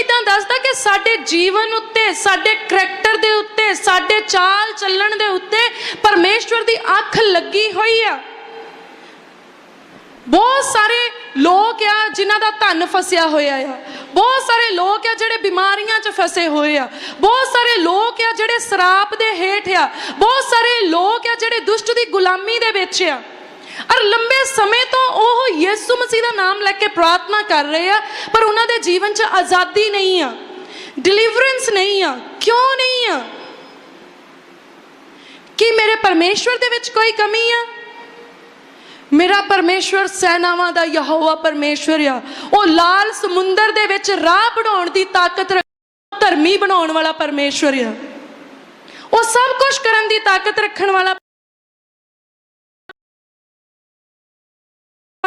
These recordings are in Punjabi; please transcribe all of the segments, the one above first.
ਇਦਾਂ ਦੱਸਦਾ ਕਿ ਸਾਡੇ ਜੀਵਨ ਉੱਤੇ, ਸਾਡੇ ਕਰੈਕਟਰ ਦੇ ਉੱਤੇ, ਸਾਡੇ ਚਾਲ ਚੱਲਣ ਦੇ ਉੱਤੇ ਪਰਮੇਸ਼ਵਰ ਦੀ ਅੱਖ ਲੱਗੀ ਹੋਈ ਆ। ਬਹੁਤ ਸਾਰੇ ਲੋਕ ਆ ਜਿਨ੍ਹਾਂ ਦਾ ਧਨ ਫਸਿਆ ਹੋਇਆ ਆ। ਬਹੁਤ ਸਾਰੇ ਲੋਕ ਆ ਜਿਹੜੇ ਬਿਮਾਰੀਆਂ 'ਚ ਫਸੇ ਹੋਏ ਆ। ਬਹੁਤ ਸਾਰੇ ਲੋਕ ਆ ਜਿਹੜੇ ਸਰਾਪ ਦੇ ਹੇਠ ਆ। ਬਹੁਤ ਸਾਰੇ ਲੋਕ ਆ ਜਿਹੜੇ ਦੁਸ਼ਟ ਦੀ ਗੁਲਾਮੀ ਦੇ ਵਿੱਚ ਆ। ਔਰ ਲੰਬੇ ਸਮੇਂ ਤੋਂ ਉਹ ਯਿਸੂ ਮਸੀਹ ਦਾ ਨਾਮ ਲੈ ਕੇ ਪ੍ਰਾਰਥਨਾ ਕਰ ਰਹੇ ਆ, ਪਰ ਉਹਨਾਂ ਦੇ ਜੀਵਨ 'ਚ ਆਜ਼ਾਦੀ ਨਹੀਂ ਆ ਡਿਲੀਵਰੈਂਸ ਨਹੀਂ ਆ, ਕਿਉਂ ਨਹੀਂ ਆ? ਕੀ ਮੇਰੇ ਪਰਮੇਸ਼ਵਰ ਦੇ ਵਿੱਚ ਕੋਈ ਕਮੀ ਆ? ਮੇਰਾ ਪਰਮੇਸ਼ਵਰ ਸੈਨਾਵਾਂ ਦਾ ਯਹੋਵਾ ਪਰਮੇਸ਼ਵਰ ਆ। ਉਹ ਲਾਲ ਸਮੁੰਦਰ ਦੇ ਵਿੱਚ ਰਾਹ ਬਣਾਉਣ ਦੀ ਤਾਕਤ ਧਰਮੀ ਬਣਾਉਣ ਵਾਲਾ ਪਰਮੇਸ਼ਵਰ ਆ। ਉਹ ਸਭ ਕੁਝ ਕਰਨ ਦੀ ਤਾਕਤ ਰੱਖਣ ਵਾਲਾ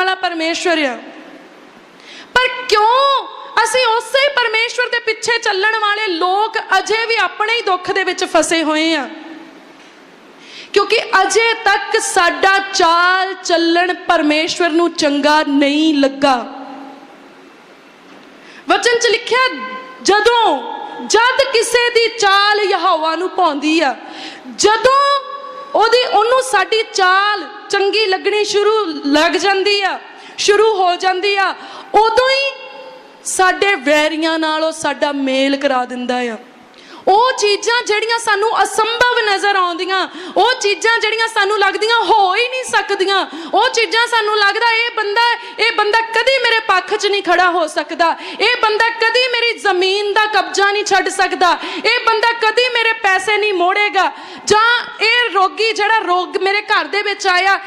ਵਾਲਾ ਪਰਮੇਸ਼ਵਰ ਆ। ਪਰ ਕਿਉਂ ਅਸੀਂ ਉਸੇ ਪਰਮੇਸ਼ਵਰ ਦੇ ਪਿੱਛੇ ਚੱਲਣ ਵਾਲੇ ਲੋਕ ਅਜੇ ਵੀ ਆਪਣੇ ਹੀ ਦੁੱਖ ਦੇ ਵਿੱਚ ਫਸੇ ਹੋਏ ਆ। ਕਿਉਂਕਿ ਅਜੇ ਤੱਕ ਸਾਡਾ ਚਾਲ ਚੱਲਣ ਪਰਮੇਸ਼ਵਰ ਨੂੰ ਚੰਗਾ ਨਹੀਂ ਲੱਗਾ। ਵਚਨ ਚ ਲਿਖਿਆ, ਜਦੋਂ ਜਦ ਕਿਸੇ ਦੀ ਚਾਲ ਯਹੋਵਾ ਨੂੰ ਪਾਉਂਦੀ ਆ, ਜਦੋਂ ਉਹਦੀ ਉਹਨੂੰ ਸਾਡੀ ਚਾਲ ਚੰਗੀ ਲੱਗਣੀ ਸ਼ੁਰੂ ਲੱਗ ਜਾਂਦੀ ਆ, ਸ਼ੁਰੂ ਹੋ ਜਾਂਦੀ ਆ। ਉਦੋਂ ਹੀ ਸਾਡੇ ਵੈਰੀਆਂ ਨਾਲ ਉਹ ਸਾਡਾ ਮੇਲ ਕਰਾ ਦਿੰਦਾ ਆ। ਉਹ ਚੀਜ਼ਾਂ ਜਿਹੜੀਆਂ ਸਾਨੂੰ ਅਸੰਭਵ ਨਜ਼ਰ ਆਉਂਦੀਆਂ, ਉਹ ਚੀਜ਼ਾਂ ਜਿਹੜੀਆਂ ਸਾਨੂੰ ਲੱਗਦੀਆਂ ਹੋ ਹੀ ਨਹੀਂ ਸਕਦੀਆਂ, ਉਹ ਚੀਜ਼ਾਂ ਸਾਨੂੰ ਲੱਗਦਾ ਇਹ ਬੰਦਾ ਇਹ ਬੰਦਾ ਕਦੀ ਮੇਰੇ ਪੱਖ 'ਚ ਨਹੀਂ ਖੜਾ ਹੋ ਸਕਦਾ, ਇਹ ਬੰਦਾ ਕਦੀ ਮੇਰੀ ਜ਼ਮੀਨ ਦਾ ਕਬਜ਼ਾ ਨਹੀਂ ਛੱਡ ਸਕਦਾ, ਇਹ ਬੰਦਾ ਕਦੀ ਮੇਰੇ ਪੈਸੇ ਨਹੀਂ ਮੋੜੇਗਾ, ਜਾਂ ਇਹ ਰੋਗੀ ਜਿਹੜਾ ਰੋਗ ਮੇਰੇ ਘਰ ਦੇ ਵਿੱਚ ਆਇਆ,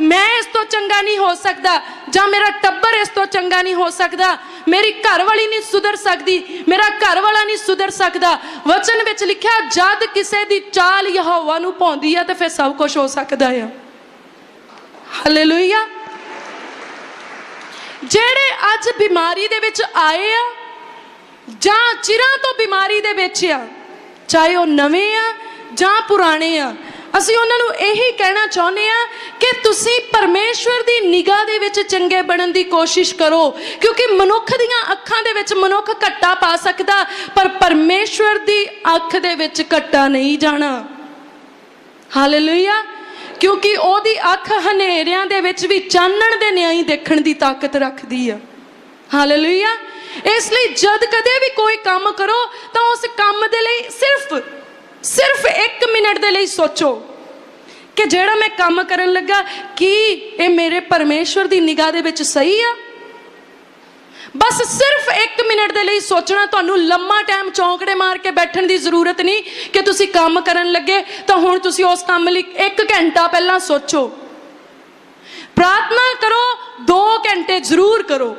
ਮੈਂ ਇਸ ਤੋਂ ਚੰਗਾ ਨਹੀਂ ਹੋ ਸਕਦਾ, ਜਾਂ ਮੇਰਾ ਟੱਬਰ ਇਸ ਤੋਂ ਚੰਗਾ ਨਹੀਂ ਹੋ ਸਕਦਾ। ਮੇਰੀ ਘਰ ਵਾਲੀ ਨਹੀਂ ਸੁਧਰ ਸਕਦੀ। ਮੇਰਾ ਘਰ ਵਾਲਾ ਨਹੀਂ ਸੁਧਰ ਸਕਦਾ। ਵਚਨ ਵਿੱਚ ਲਿਖਿਆ, ਜਦ ਕਿਸੇ ਦੀ ਚਾਲ ਯਹੋਵਾ ਨੂੰ ਪਾਉਂਦੀ ਆ, ਤੇ ਫਿਰ ਸਭ ਕੁਝ ਹੋ ਸਕਦਾ ਆ। ਹਾਲੇਲੂਇਆ ਜਿਹੜੇ ਅੱਜ ਬਿਮਾਰੀ ਦੇ ਵਿੱਚ ਆਏ ਆ, ਜਾਂ ਚਿਰਾਂ ਤੋਂ ਬਿਮਾਰੀ ਦੇ ਵਿੱਚ ਆ, ਚਾਹੇ ਉਹ ਨਵੇਂ ਆ ਜਾਂ ਪੁਰਾਣੇ ਆ ਅਸੀਂ ਉਹਨਾਂ ਨੂੰ ਇਹੀ ਕਹਿਣਾ ਚਾਹੁੰਦੇ ਆ ਕਿ ਤੁਸੀਂ ਪਰਮੇਸ਼ਵਰ ਦੀ ਨਿਗਾਹ ਦੇ ਵਿੱਚ ਚੰਗੇ ਬਣਨ ਦੀ ਕੋਸ਼ਿਸ਼ ਕਰੋ, ਕਿਉਂਕਿ ਮਨੁੱਖ ਦੀਆਂ ਅੱਖਾਂ ਦੇ ਵਿੱਚ ਮਨੁੱਖ ਘੱਟਾ ਪਾ ਸਕਦਾ, ਪਰ ਪਰਮੇਸ਼ਵਰ ਦੀ ਅੱਖ ਦੇ ਵਿੱਚ ਘੱਟਾ ਨਹੀਂ ਜਾਣਾ। ਹਾਲੇਲੂਇਆ ਕਿਉਂਕਿ ਉਹਦੀ ਅੱਖ ਹਨੇਰਿਆਂ ਦੇ ਵਿੱਚ ਵੀ ਚਾਨਣ ਦੇ ਨਿਆਈ ਦੇਖਣ ਦੀ ਤਾਕਤ ਰੱਖਦੀ ਆ। ਹਾਲੇਲੂਇਆ ਇਸ ਲਈ ਜਦ ਕਦੇ ਵੀ ਕੋਈ ਕੰਮ ਕਰੋ, ਤਾਂ ਉਸ ਕੰਮ ਦੇ ਲਈ ਸਿਰਫ ਸਿਰਫ 1 ਮਿੰਟ ਦੇ ਲਈ ਸੋਚੋ ਕਿ ਜਿਹੜਾ ਮੈਂ ਕੰਮ ਕਰਨ ਲੱਗਾ, ਕੀ ਇਹ ਮੇਰੇ ਪਰਮੇਸ਼ਵਰ ਦੀ ਨਿਗਾਹ ਦੇ ਵਿੱਚ ਸਹੀ ਆ? ਬਸ ਸਿਰਫ 1 ਮਿੰਟ ਦੇ ਲਈ ਸੋਚਣਾ, ਤੁਹਾਨੂੰ ਲੰਮਾ ਟਾਈਮ ਚੌਂਕੜੇ ਮਾਰ ਕੇ ਬੈਠਣ ਦੀ ਜ਼ਰੂਰਤ ਨਹੀਂ ਕਿ ਤੁਸੀਂ ਕੰਮ ਕਰਨ ਲੱਗੇ, ਤਾਂ ਹੁਣ ਤੁਸੀਂ ਉਸ ਕੰਮ ਲਈ 1 ਘੰਟਾ ਪਹਿਲਾਂ ਸੋਚੋ। ਪ੍ਰਾਰਥਨਾ ਕਰੋ 2 ਘੰਟੇ ਜ਼ਰੂਰ ਕਰੋ।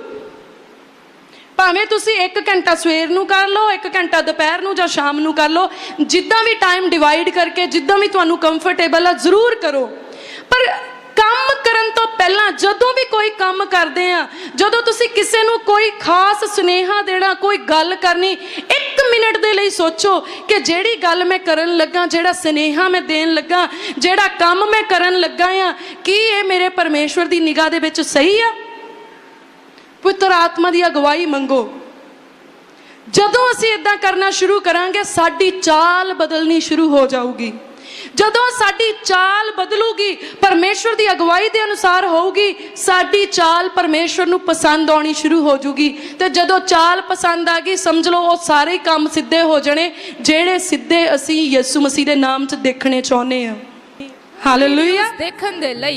ਭਾਵੇਂ ਤੁਸੀਂ 1 ਘੰਟਾ ਸਵੇਰ ਨੂੰ ਕਰ ਲਓ 1 ਘੰਟਾ ਦੁਪਹਿਰ ਨੂੰ ਜਾਂ ਸ਼ਾਮ ਨੂੰ ਕਰ ਲਓ, ਜਿੱਦਾਂ ਵੀ ਟਾਈਮ ਡਿਵਾਈਡ ਕਰਕੇ, ਜਿੱਦਾਂ ਵੀ ਤੁਹਾਨੂੰ ਕੰਫਰਟੇਬਲ ਆ, ਜ਼ਰੂਰ ਕਰੋ। ਪਰ ਕੰਮ ਕਰਨ ਤੋਂ ਪਹਿਲਾਂ, ਜਦੋਂ ਵੀ ਕੋਈ ਕੰਮ ਕਰਦੇ ਆ, ਜਦੋਂ ਤੁਸੀਂ ਕਿਸੇ ਨੂੰ ਕੋਈ ਖਾਸ ਸੁਨੇਹਾ ਦੇਣਾ, ਕੋਈ ਗੱਲ ਕਰਨੀ, ਇੱਕ ਮਿੰਟ ਦੇ ਲਈ ਸੋਚੋ ਕਿ ਜਿਹੜੀ ਗੱਲ ਮੈਂ ਕਰਨ ਲੱਗਾ, ਜਿਹੜਾ ਸੁਨੇਹਾ ਮੈਂ ਦੇਣ ਲੱਗਾ, ਜਿਹੜਾ ਕੰਮ ਮੈਂ ਕਰਨ ਲੱਗਾ ਆ, ਕੀ ਇਹ ਮੇਰੇ ਪਰਮੇਸ਼ਵਰ ਦੀ ਨਿਗਾਹ ਦੇ ਵਿੱਚ ਸਹੀ ਆ? ਪਵਿੱਤਰ ਆਤਮਾ ਦੀ ਅਗਵਾਈ ਮੰਗੋ। ਜਦੋਂ ਅਸੀਂ ਇਦਾਂ ਕਰਨਾ ਸ਼ੁਰੂ ਕਰਾਂਗੇ ਸਾਡੀ ਚਾਲ ਬਦਲਣੀ ਸ਼ੁਰੂ ਹੋ ਜਾਊਗੀ। ਜਦੋਂ ਸਾਡੀ ਚਾਲ ਬਦਲੂਗੀ ਪਰਮੇਸ਼ਵਰ ਦੀ ਅਗਵਾਈ ਦੇ ਅਨੁਸਾਰ ਹੋਊਗੀ ਸਾਡੀ ਚਾਲ ਪਰਮੇਸ਼ਵਰ ਨੂੰ ਪਸੰਦ ਆਉਣੀ ਸ਼ੁਰੂ ਹੋ ਜੂਗੀ ਤੇ ਜਦੋਂ ਚਾਲ ਪਸੰਦ ਆ ਗਈ ਸਮਝ ਲਓ ਉਹ ਸਾਰੇ ਕੰਮ ਸਿੱਧੇ ਹੋ ਜਾਣੇ ਜਿਹੜੇ ਸਿੱਧੇ ਅਸੀਂ ਯਿਸੂ ਮਸੀਹ ਦੇ ਨਾਮ 'ਚ ਦੇਖਣੇ ਚਾਹੁੰਦੇ ਆ ਹਾਲੇਲੂਇਆ ਦੇਖਣ ਦੇ ਲਈ